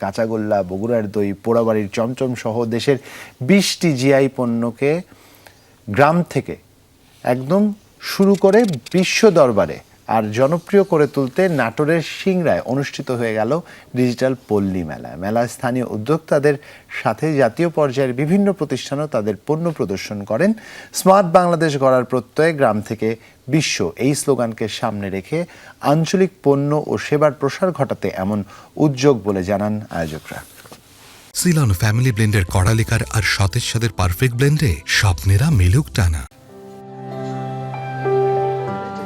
কাঁচাগোল্লা, বগুড়ার দই, পোড়াবাড়ির চমচম সহ দেশের বিশটি জিআই পণ্যকে গ্রাম থেকে একদম শুরু করে বিশ্ব দরবারে আর জনপ্রিয় করে তুলতে নাটোরের সিংড়ায় অনুষ্ঠিত হয়ে গেল ডিজিটাল পল্লী মেলা। মেলায় স্থানীয় উদ্যোক্তাদের সাথে জাতীয় পর্যায়ের বিভিন্ন প্রতিষ্ঠানও তাদের পণ্য প্রদর্শন করেন। স্মার্ট বাংলাদেশ গড়ার প্রত্যয়ে গ্রাম থেকে বিশ্ব এই স্লোগানকে সামনে রেখে আঞ্চলিক পণ্য ও সেবার প্রসার ঘটাতে এমন উদ্যোগ বলে জানান আয়োজকরা। সিলন ফ্যামিলি ব্লেন্ডের কড়ালিকার আর সতেজ সাদের পারফেক্ট ব্লেন্ডে স্বপ্নেরা মেলুক টানা।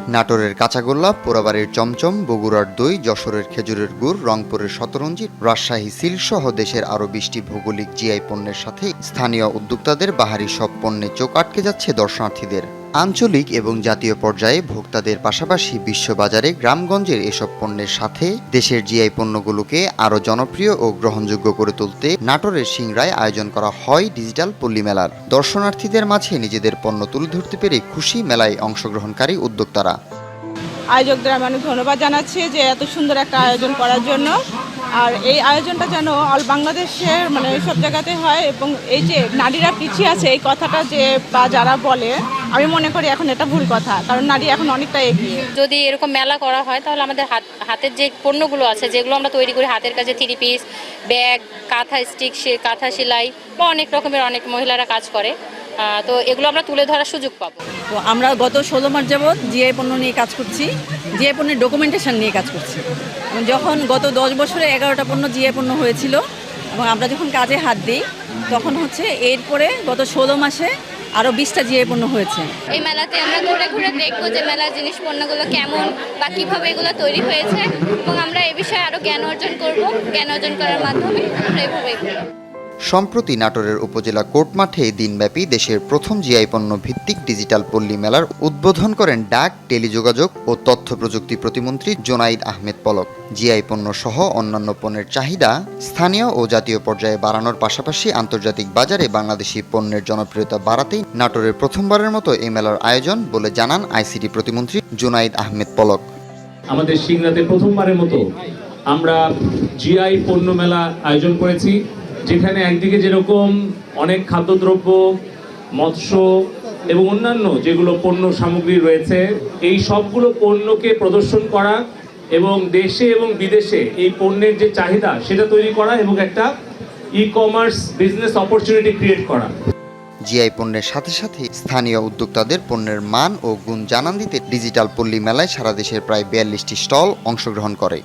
নাটোরের কাঁচাগোল্লা, পোড়াবাড়ির চমচম, বগুড়ার দই, যশোরের খেজুরের গুড়, রংপুরের শতরঞ্জি, রাজশাহী সিল সহ দেশের আরও বিশটি ভৌগোলিক জিআই পণ্যের সাথে স্থানীয় উদ্যোক্তাদের বাহারি সব পণ্যে চোখ আটকে যাচ্ছে দর্শনার্থীদের। আঞ্চলিক এবং জাতীয় পর্যায়ে ভোক্তাদের পাশাপাশি বিশ্ববাজারে গ্রামগঞ্জের এসব পণ্যের সাথে দেশের জিআই পণ্যগুলোকে আরও জনপ্রিয় ও গ্রহণযোগ্য করে তুলতে নাটোরের সিংড়ায় আয়োজন করা হয় ডিজিটাল পল্লী মেলার। দর্শনার্থীদের মাঝে নিজেদের পণ্য তুলে ধরতে পেরে খুশি মেলায় অংশগ্রহণকারী উদ্যোক্তারা। আয়োজকদের আমি ধন্যবাদ জানাচ্ছি যে এত সুন্দর একটা আয়োজন করার জন্য। আর এই আয়োজনটা যেন অল বাংলাদেশের মানে সব জায়গাতে হয় এবং এই যে নারীরা পিছিয়ে আছে, এই কথাটা যে বা যারা বলে আমি মনে করি এখন এটা ভুল কথা কারণ নারী এখন অনেকটা এগিয়ে। যদি এরকম মেলা করা হয় তাহলে আমাদের হাত হাতের যে পণ্যগুলো আছে যেগুলো আমরা তৈরি করি হাতের কাছে three piece bag kantha stitch kantha সেলাই বা অনেক রকমের অনেক মহিলারা কাজ করে তো এগুলো আমরা তুলে ধরার সুযোগ পাবো। তো আমরা গত ষোলো মাস যাবৎ জিআই পণ্য নিয়ে কাজ করছি জিআই পণ্যের ডকুমেন্টেশন নিয়ে কাজ করছি। যখন গত দশ বছরে এগারোটা পণ্য জিআই পণ্য হয়েছিল এবং আমরা যখন কাজে হাত দিই তখন হচ্ছে এরপরে গত ষোলো মাসে আরও বিশটা জিআই পণ্য হয়েছে এই মেলাতে আমরা ঘুরে ঘুরে দেখব যে মেলার জিনিস পণ্যগুলো কেমন বা কীভাবে এগুলো তৈরি হয়েছে এবং আমরা এ বিষয়ে আরও জ্ঞান অর্জন করব জ্ঞান অর্জন করার মাধ্যমে আমরা এভাবে। সম্প্রতি নাটোরের উপজেলা কোর্ট মাঠে দিনব্যাপী দেশের প্রথম জিআই পণ্য ভিত্তিক ডিজিটাল পল্লী মেলার উদ্বোধন করেন ডাক, টেলিযোগাযোগ ও তথ্য প্রযুক্তি প্রতিমন্ত্রী জোনাইদ আহমেদ পলক। জিআই পণ্য সহ অন্যান্য পণ্যের চাহিদা স্থানীয় ও জাতীয় পর্যায়ে বাড়ানোর পাশাপাশি আন্তর্জাতিক বাজারে বাংলাদেশি পণ্যের জনপ্রিয়তা বাড়াতেই নাটোরের প্রথমবারের মতো এই মেলার আয়োজন বলে জানান আইসিটি প্রতিমন্ত্রী জোনাইদ আহমেদ পলক। আমাদের সিংড়াতে প্রথমবারের মতো আমরা জিআই পণ্য মেলা আয়োজন করেছি। যেখানে একদিকে যেরকম অনেক খাদ্যদ্রব্য, মৎস্য এবং অন্যান্য যেগুলো পণ্য সামগ্রী রয়েছে, এই সবগুলো পণ্যকে প্রদর্শন করা এবং দেশে এবং বিদেশে এই পণ্যের যে চাহিদা, সেটা তৈরি করা এবং একটা e commerce business opportunity create করা। জিআই পণ্যের সাথে সাথে স্থানীয় উদ্যোক্তাদের পণ্যের মান ও গুণ জানান দিতে ডিজিটাল পল্লী মেলায় সারা দেশের প্রায় বিয়াল্লিশটি স্টল অংশগ্রহণ করে।